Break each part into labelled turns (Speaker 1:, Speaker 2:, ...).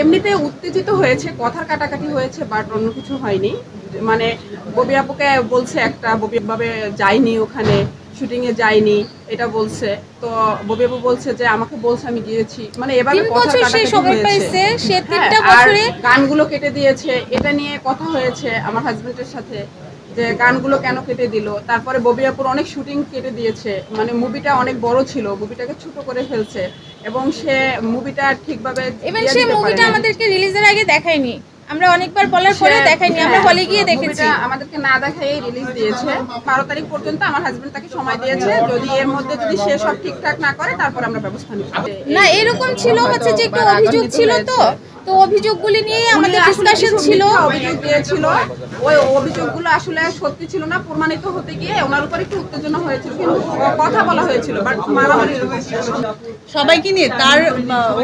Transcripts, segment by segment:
Speaker 1: এমনিতে উত্তেজিত হয়েছে কথার কাটাকাটি হয়েছে বাট অন্য কিছু হয়নি। মানে ববি আপুকে বলছে একটা ববি ভাবে যায়নি ওখানে শুটিং এ যায়নি এটা বলছে। তো ববি আপু বলছে যে আমাকে বলছে আমি গিয়েছি। মানে
Speaker 2: বছর সে
Speaker 1: কাটাকাটি হয়েছে।
Speaker 2: সে
Speaker 1: হ্যাঁ,
Speaker 2: তিনটা
Speaker 1: আর
Speaker 2: বছরে
Speaker 1: গানগুলো কেটে দিয়েছে এটা নিয়ে কথা হয়েছে আমার হাজবেন্ডের সাথে। যে গানগুলো কেন কেটে দিল। তারপরে ববিয়াপুর অনেক শুটিং কেটে দিয়েছে। মানে মুভিটা অনেক বড় ছিল মুভিটাকে ছোট করে ফেলছে। এবং সে মুভিটা ঠিকভাবে
Speaker 2: ইভেন সে মুভিটা আমাদেরকে রিলিজের আগে দেখায়নি। আমরা অনেকবার বলার পরে দেখাইনি আমরা
Speaker 1: হ্যাঁ,
Speaker 2: হলে গিয়ে দেখেছি।
Speaker 1: আমাদেরকে না দেখাই রিলিজ দিয়েছে। বারো তারিখ পর্যন্ত আমার হাজবেন্ড তাকে সময় দিয়েছে। যদি এর মধ্যে যদি সে সব ঠিকঠাক না করে তারপর আমরা ব্যবস্থা নিব
Speaker 2: না এরকম ছিল হচ্ছে যে একটু অভিযোগ ছিল তো। তো অভিযোগগুলি নিয়ে আমাদের ডিসকাশন ছিল।
Speaker 1: অভিযোগ দিয়েছিল। ওই অভিযোগগুলো আসলে সত্যি ছিল না প্রমাণিত হতে গিয়ে ওনার উপর একটু উত্তেজনা হয়েছিল কিন্তু কথা বলা হয়েছিল বাট মারামারি
Speaker 3: সবাইকে নিয়ে? তার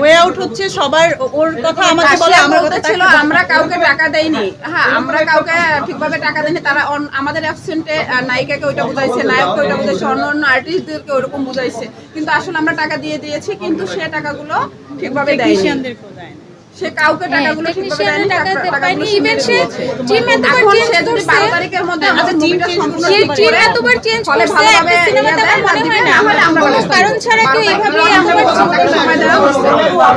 Speaker 3: ওয়ে আউট হচ্ছে সবার ওর কথা আমাকে বলে আমার কথা
Speaker 1: ছিল আমরা কাউকে টাকা দেইনি। হ্যাঁ আমরা কাউকে ঠিকভাবে টাকা দেইনি তারা আমাদের অ্যাবসেন্টে নায়িকাকে ওইটা বুঝাইছে নায়ককে ওইটা বুঝাইছে অন্য অন্য আর্টিস্টদেরকে ওরকম বুঝাইছে। কিন্তু আসলে আমরা টাকা দিয়ে দিয়েছি কিন্তু সে টাকাগুলো ঠিকভাবে দেয়নি। সে কাউকে টাকাগুলো ঠিকভাবে দেয়নি
Speaker 2: টাকা
Speaker 1: টাকা-
Speaker 2: দিতে পারেনি ইভেন সে টিম এতবার চেঞ্জ
Speaker 1: সে যদি তারিখের মধ্যে
Speaker 3: আচ্ছা,
Speaker 1: আমাদের
Speaker 3: team
Speaker 1: সম্পূর্ণ
Speaker 2: সে টিম এতবার চেঞ্জ করছে একটা সিনেমাতে আমার মনে হয় না
Speaker 1: আমরা
Speaker 2: কারণ ছাড়া কেউ এইভাবে
Speaker 1: পর্যন্ত সময় দেওয়া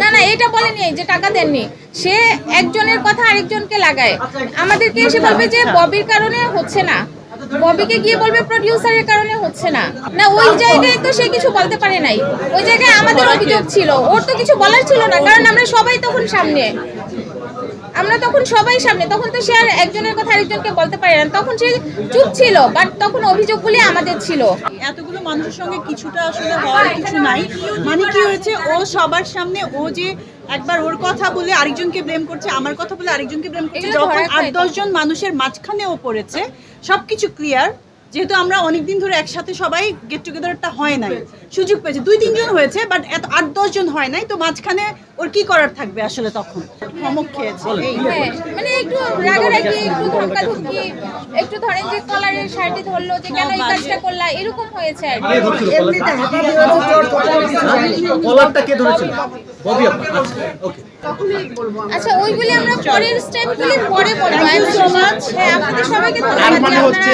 Speaker 2: না না এটা বলেনি যে টাকা দেননি। সে একজনের কথা আরেকজনকে লাগায়। আমাদেরকে এসে বলবে যে ববির কারণে হচ্ছে না। ববিকে গিয়ে বলবে প্রডিউসারের কারণে হচ্ছে না। না ওই জায়গায় তো সে কিছু বলতে পারে নাই। ওই জায়গায় আমাদের অভিযোগ ছিল। ওর তো কিছু বলার ছিল না কারণ আমরা সবাই তখন সামনে। আমরা তখন সবাই সামনে। তখন তো সে আর একজনের কথা আরেকজনকে বলতে পারে না। তখন সে চুপ ছিল বাট তখন অভিযোগগুলি আমাদের ছিল।
Speaker 3: এতগুলো মানুষের সঙ্গে কিছুটা আসলে হওয়ার কিছু নাই। মানে কি হয়েছে ও সবার সামনে ও যে একবার ওর কথা বলে আরেকজনকে ব্লেম করছে আমার কথা বলে আরেকজনকে ব্লেম করছে যখন আট। দশজন মানুষের মাঝখানে ও পড়েছে সবকিছু ক্লিয়ার যেহেতু আমরা অনেকদিন ধরে একসাথে সবাই গেট টুগেদারটা হয় নাই। সুযোগ পেয়েছে। দুই তিনজন হয়েছে বাট এত আট দশজন হয় নাই তো মাঝখানে ওর কি করার থাকবে আসলে তখন? ধমক খেয়েছে
Speaker 2: হ্যাঁ মানে একটু রাগারাগি একটু ধমকাধমকি একটু ধরেন যে কলারের শার্টে ধরলো যে কেন এই কাজটা করলা এরকম হয়েছে আর
Speaker 4: কলারটা। কে ধরেছিল? ববি আচ্ছা ওকে।
Speaker 1: আমরা।
Speaker 2: আচ্ছা ওইগুলি আমরা পরের স্টেপগুলি পরে বলব।
Speaker 3: So much.
Speaker 2: হ্যাঁ আপনাদের সবাইকে ধন্যবাদ।
Speaker 4: মানে হচ্ছে